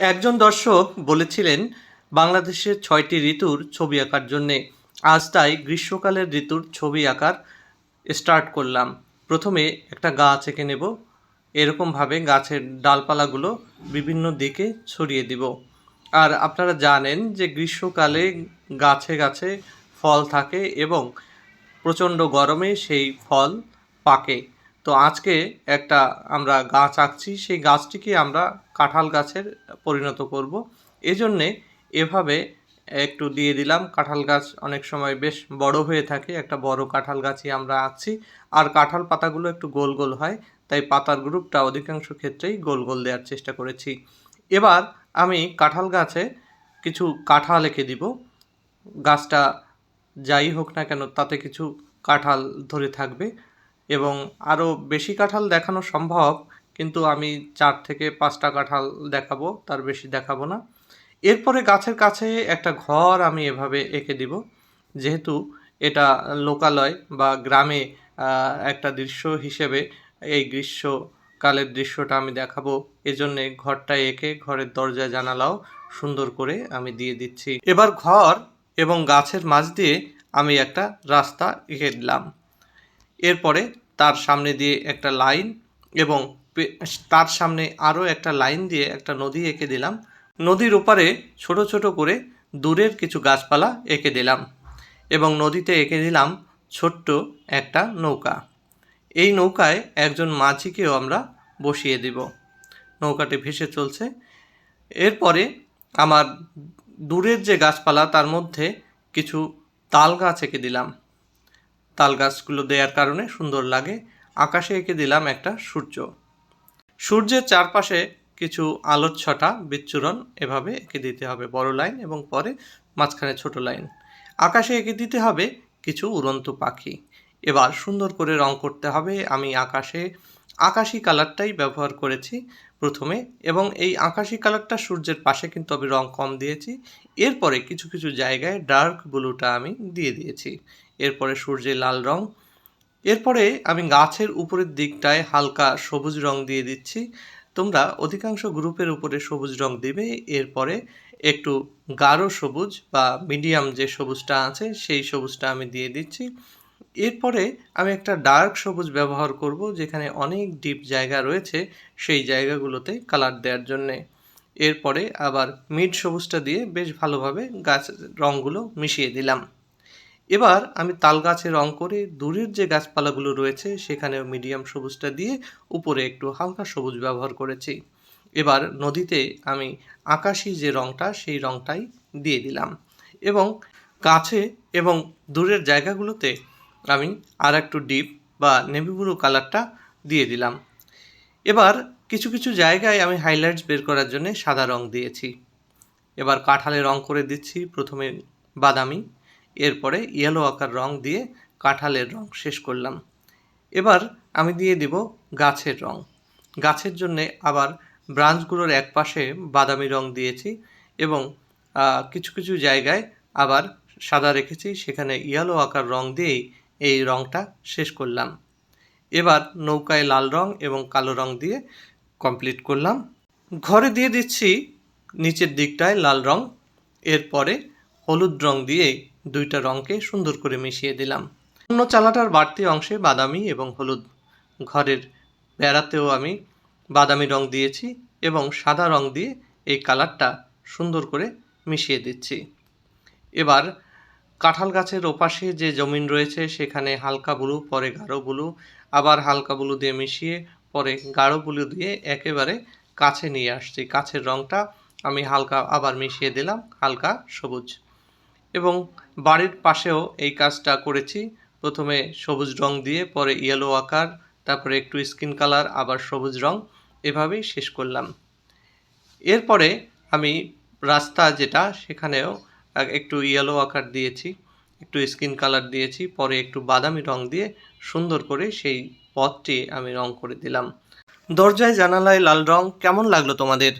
একজন দর্শক বলেছিলেন বাংলাদেশের ছয়টি ঋতুর ছবি আঁকার জন্যে আজ তাই গ্রীষ্মকালের ঋতুর ছবি আঁকার স্টার্ট করলাম। প্রথমে একটা গাছ এঁকে নেব। এরকমভাবে গাছের ডালপালাগুলো বিভিন্ন দিকে ছড়িয়ে দিব। আর আপনারা জানেন যে গ্রীষ্মকালে গাছে গাছে ফল থাকে এবং প্রচণ্ড গরমে সেই ফল পাকে। তো আজকে একটা আমরা গাছ আঁকছি, সেই গাছটিকে আমরা কাঁঠাল গাছের পরিণত করব। এজন্যে এভাবে একটু দিয়ে দিলাম। কাঁঠাল গাছ অনেক সময় বেশ বড় হয়ে থাকে, একটা বড় কাঁঠাল গাছই আমরা আঁকছি। আর কাঁঠাল পাতাগুলো একটু গোল গোল হয়, তাই পাতার গ্রুপটা অধিকাংশ ক্ষেত্রেই গোল গোল দেওয়ার চেষ্টা করেছি। এবার আমি কাঁঠাল গাছে কিছু কাঁঠাল এঁকে দিব। গাছটা যাই হোক না কেন, তাতে কিছু কাঁঠাল ধরে থাকবে। এবং আরও বেশি কাঁঠাল দেখানো সম্ভব, কিন্তু আমি চার থেকে পাঁচটা কাঁঠাল দেখাবো, তার বেশি দেখাবো না। এরপরে গাছের কাছে একটা ঘর আমি এভাবে এঁকে দিব, যেহেতু এটা লোকালয় বা গ্রামে একটা দৃশ্য হিসেবে এই গ্রীষ্মকালের দৃশ্যটা আমি দেখাবো। এজন্যে ঘরটা এঁকে ঘরের দরজা জানালাও সুন্দর করে আমি দিয়ে দিচ্ছি। এবার ঘর এবং গাছের মাঝ দিয়ে আমি একটা রাস্তা এঁকে দিলাম। এরপরে তার সামনে দিয়ে একটা লাইন এবং তার সামনে আরও একটা লাইন দিয়ে একটা নদী এঁকে দিলাম। নদীর ওপারে ছোট ছোট করে দূরের কিছু গাছপালা এঁকে দিলাম এবং নদীতে এঁকে দিলাম ছোট্ট একটা নৌকা। এই নৌকায় একজন মাঝিকেও আমরা বসিয়ে দিব। নৌকাটি ভেসে চলছে। এরপরে আমার দূরের যে গাছপালা, তার মধ্যে কিছু তাল গাছ এঁকে দিলাম। তাল গাছগুলো দেওয়ার কারণে সুন্দর লাগে। আকাশে এঁকে দিলাম একটা সূর্য। সূর্যের চারপাশে কিছু আলোর ছটা বিচ্ছুরণ এভাবে এঁকে দিতে হবে বড় লাইন এবং পরে মাঝখানে ছোট লাইন। আকাশে এঁকে দিতে হবে কিছু উড়ন্ত পাখি। এবার সুন্দর করে রং করতে হবে। আমি আকাশে আকাশি কালারটাই ব্যবহার করেছি প্রথমে এবং এই আকাশি কালারটা সূর্যের পাশে কিন্তু আমি রং কম দিয়েছি। এরপরে কিছু কিছু জায়গায় ডার্ক ব্লুটা আমি দিয়ে দিয়েছি। এরপরে সূর্যের লাল রং। এরপরে আমি গাছের উপরের দিকটায় হালকা সবুজ রং দিয়ে দিচ্ছি। তোমরা অধিকাংশ গ্রুপের উপরে সবুজ রং দিবে। এরপরে একটু গাঢ় সবুজ বা মিডিয়াম যে সবুজটা আছে, সেই সবুজটা আমি দিয়ে দিচ্ছি। এরপরে আমি একটা ডার্ক সবুজ ব্যবহার করব, যেখানে অনেক ডিপ জায়গা রয়েছে সেই জায়গাগুলোতে কালার দেওয়ার জন্যে। এরপরে আবার মিড সবুজটা দিয়ে বেশ ভালোভাবে গাছ রঙগুলো মিশিয়ে দিলাম। এবার আমি তাল গাছে রং করে দূরের যে গাছপালাগুলো রয়েছে সেখানেও মিডিয়াম সবুজটা দিয়ে উপরে একটু হালকা সবুজ ব্যবহার করেছি। এবার নদীতে আমি আকাশি যে রংটা সেই রংটাই দিয়ে দিলাম এবং গাছে এবং দূরের জায়গাগুলোতে আমি আর একটু ডিপ বা নেভি কালারটা দিয়ে দিলাম। এবার কিছু কিছু জায়গায় আমি হাইলাইটস বের করার জন্য সাদা রং দিয়েছি। এবার কাঁঠালে রং করে দিচ্ছি, প্রথমে বাদামি এরপরে ইয়েলো আকার রং দিয়ে কাঁঠালের রং শেষ করলাম। এবার আমি দিয়ে দিব গাছের রং। গাছের জন্যে আবার ব্রাঞ্চগুলোর এক পাশে বাদামি রং দিয়েছি এবং কিছু কিছু জায়গায় আবার সাদা রেখেছি, সেখানে ইয়েলো আকার রং দিয়েই এই রংটা শেষ করলাম। এবার নৌকায় লাল রং এবং কালো রং দিয়ে কমপ্লিট করলাম। ঘরে দিয়ে দিচ্ছি নিচের দিকটায় লাল রং, এরপরে হলুদ রং দিয়ে দুইটা রঙকে সুন্দর করে মিশিয়ে দিলাম। অন্য চালাটার বাড়তি অংশে বাদামি এবং হলুদ। ঘরের বেড়াতেও আমি বাদামি রং দিয়েছি এবং সাদা রং দিয়ে এই কালারটা সুন্দর করে মিশিয়ে দিচ্ছি। এবার কাঁঠাল গাছের ওপাশে যে জমিন রয়েছে, সেখানে হালকা ব্লু, পরে গাঢ় ব্লু, আবার হালকা ব্লু দিয়ে মিশিয়ে, পরে গাঢ় ব্লু দিয়ে একেবারে কাছে নিয়ে আসছি। কাছের রংটা আমি হালকা আবার মিশিয়ে দিলাম, হালকা সবুজ। এবং বাড়ির পাশেও এই কাজটা করেছি। প্রথমে সবুজ রং দিয়ে, পরে ইয়েলো আকার, তারপরে একটু স্কিন কালার আবার সবুজ রং। এভাবেই শেষ করলাম। এরপরে আমি রাস্তা যেটা, সেখানেও একটু ইয়েলো আকার দিয়েছি, একটু স্কিন কালার দিয়েছি, পরে একটু বাদামি রং দিয়ে সুন্দর করে সেই পথটি আমি রং করে দিলাম। দরজায় জানালায় লাল রং, কেমন লাগল তোমাদের?